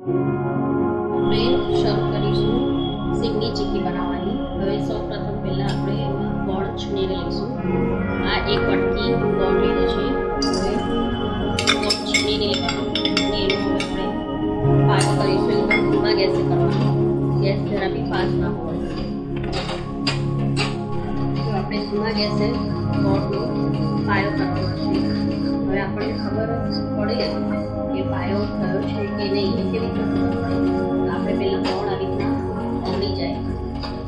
આપણે શરૂ કરીશું સિંગની ચીક્કી બનાવવાની હવે સૌ પ્રથમ પહેલાં આપણે એમાં ગોળ છીણીને લઈશું આ એક વાટકી ગોળ લીધો છે હવે ગોળ છીણીને લેવાનો અને એનો હવે આપણે પાક કરીશું એકદમ ધીમા ગેસે કરવાનો ગેસ જરા બી ફાસ્ટ ના હોવો જોઈએ તો આપણે ધીમા ગેસે ગોળનો પડે કે પાયો થયો છે કે નહીં એ કેવી રીતે ખબર પડે આપણે પહેલાં ગોળ આવી રીતના ઓગળી જાય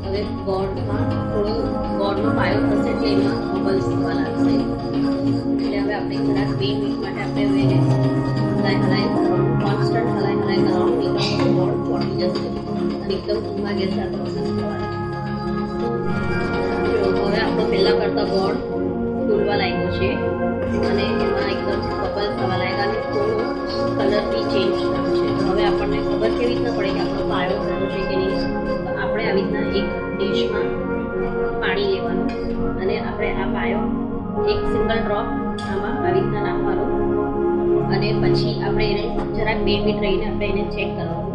હવે ગોળમાં થોડો ગોળનો પાયો થશે એટલે એમાં બબલ થવા લાગશે એટલે હવે આપણે જરાક બે મિનિટ માટે આપણે હવે હલાય હલાય કોન્સ્ટન્ટ હલાય હલાય કરવાનું નહીં ગોળ ચોટી જશે અને એકદમ ધીમા ગેસ આ પ્રોસેસ છે. અને એમાં એકદમ બબલ થવા લાગ્યા અને થોડો કલર બી ચેન્જ થયો છે. હવે આપણને ખબર કેવી રીતના પડે કે આપણો પાયો થયો છે કે નહીં આપણે આવી રીતના એક ડીશમાં પાણી લેવાનું. અને આપણે આ પાયો એક સિંગલ ડ્રોપ આમાં આવી રીતના નાખવાનો. અને પછી આપણે એને જરાક બે મિનિટ રહીને આપણે એને ચેક કરવાનું.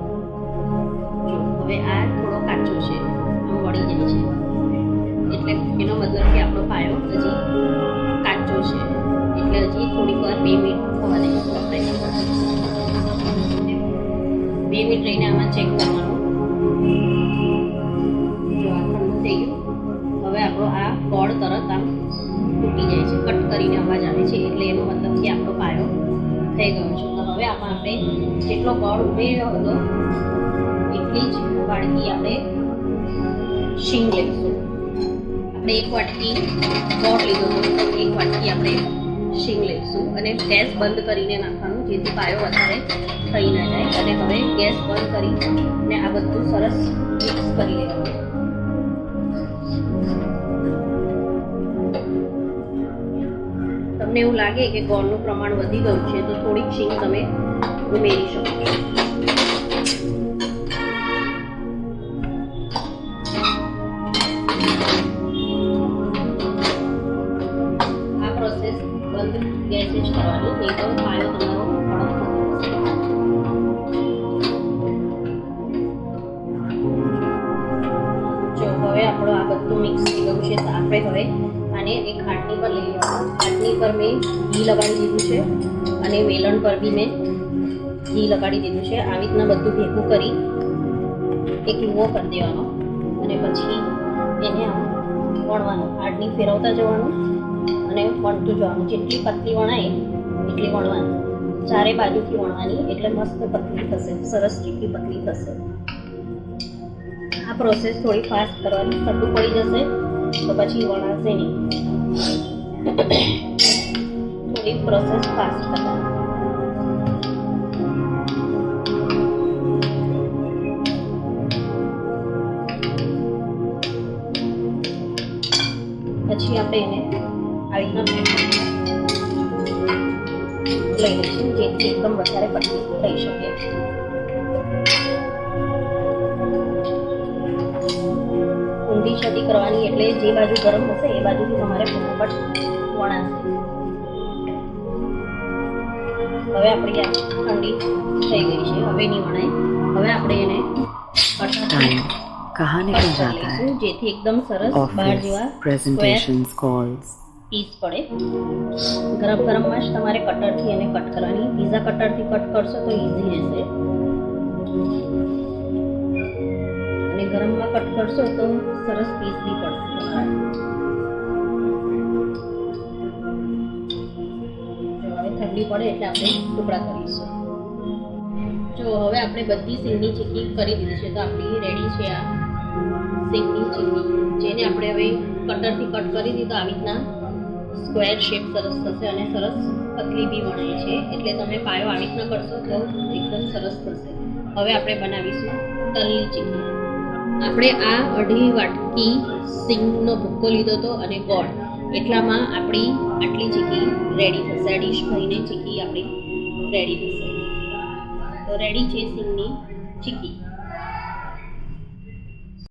હવે આ થોડો કાચો છે, આમ વળી જાય છે. એટલે એનો મતલબ કે આપણો પાયો હજી કાચો છે. એટલે હજી થોડીક વાર બે મિનિટ થવા આપણે. બે મિનિટ રહીને આમાં ચેક કરવાનું. જો થઈ ગયું. હવે આપણો આ ગોળ તરત આમ તૂટી જાય છે. કટ કરીને અવાજ આવે છે. એટલે એનો મતલબ કે આપણો પાયો થઈ ગયો છે. તો હવે આમાં આપણે જેટલો ગોળ ઉમેર્યો હતો, એટલી જ વાડકી આપણે શીંગ લઈશું. આપણે એક વાટકી ગોળ લીધો હતો. એક વાટકી આપણે શીંગ લઈશું અને ગેસ બંધ કરીને નાખવાનું, જેથી પાયો વધારે થઈ ના જાય. અને હવે ગેસ બંધ કરી અને આ બધું સરસ મિક્સ કરી લેવાનું. તમને એવું લાગે કે ગોળનું પ્રમાણ વધી ગયું છે, તો થોડીક શીંગ તમે ઉમેરી શકો બંધ ગેસે જ કરવાની નહીં તો તમારો જો હવે આપણો આ બધું મિક્સ થઈ છે, તો હવે આને એક ખાટની પર લઈ લેવાનું. પર મેં ઘી લગાડી દીધું છે અને વેલણ પર બી મેં ઘી લગાડી દીધું છે. આવી રીતના બધું ભેગું કરી એક લુવો કરી દેવાનો અને પછી એને આમ વણવાનો. ફેરવતા જવાનું. અને વણતું જવાનું જેટલી પતલી વણાય, એટલી વણવાની. ચારે બાજુથી વણવાની, એટલે મસ્ત પતલી થશે, સરસ ચીકી પતલી થશે. આ પ્રોસેસ થોડી ફાસ્ટ કરવાની, થતું પડી જશે, તો પછી વણાશે નહીં. થોડી પ્રોસેસ ફાસ્ટ કરવાની. પછી આપણે એને એકદમ વધારે પડતી થઈ શકે ઊંધી છતી કરવાની એટલે જે બાજુ ગરમ હશે એ બાજુથી તમારે ફટાફટ વણાશે હવે આપણે આ ઠંડી થઈ ગઈ છે હવે નહીં વણાય હવે આપણે એને કહાની જાતા જેથી એકદમ સરસ બહાર જેવા પ્રેઝન્ટેશન કોલ્સ પીસ પડે. ગરમ ગરમમાં જ તમારે કટરથી એને કટ કરવાની. પીઝા કટરથી કટ કરશો તો ઈઝી રહેશે. અને ગરમમાં કટ કરશો તો સરસ પીસ બી પડશે હવે ઠંડી પડે એટલે આપણે ટુકડા કરીશું. જો હવે આપણે બધી સિંગની ચીકી કરી દીધી છે તો આપણી રેડી છે આ સીંગની ચીકી. જેને આપણે હવે કટરથી કટ કરી દીધો આવી રીતના સ્ક્વેર શેપ સરસ થશે અને સરસ પતલી બી વણાય છે. એટલે તમે પાયો આવી રીતના કરશો તો એકદમ સરસ થશે. હવે આપણે બનાવીશું તલની ચીકી આપણે આ અઢી વાટકી સિંગનો ભૂક્કો લીધો હતો અને ગોળ. એટલામાં આપણી આટલી ચીકી રેડી થશે. ડીશ ભરીને ચીકી આપણી રેડી થશે. તો રેડી છે સિંગની ચીક્કી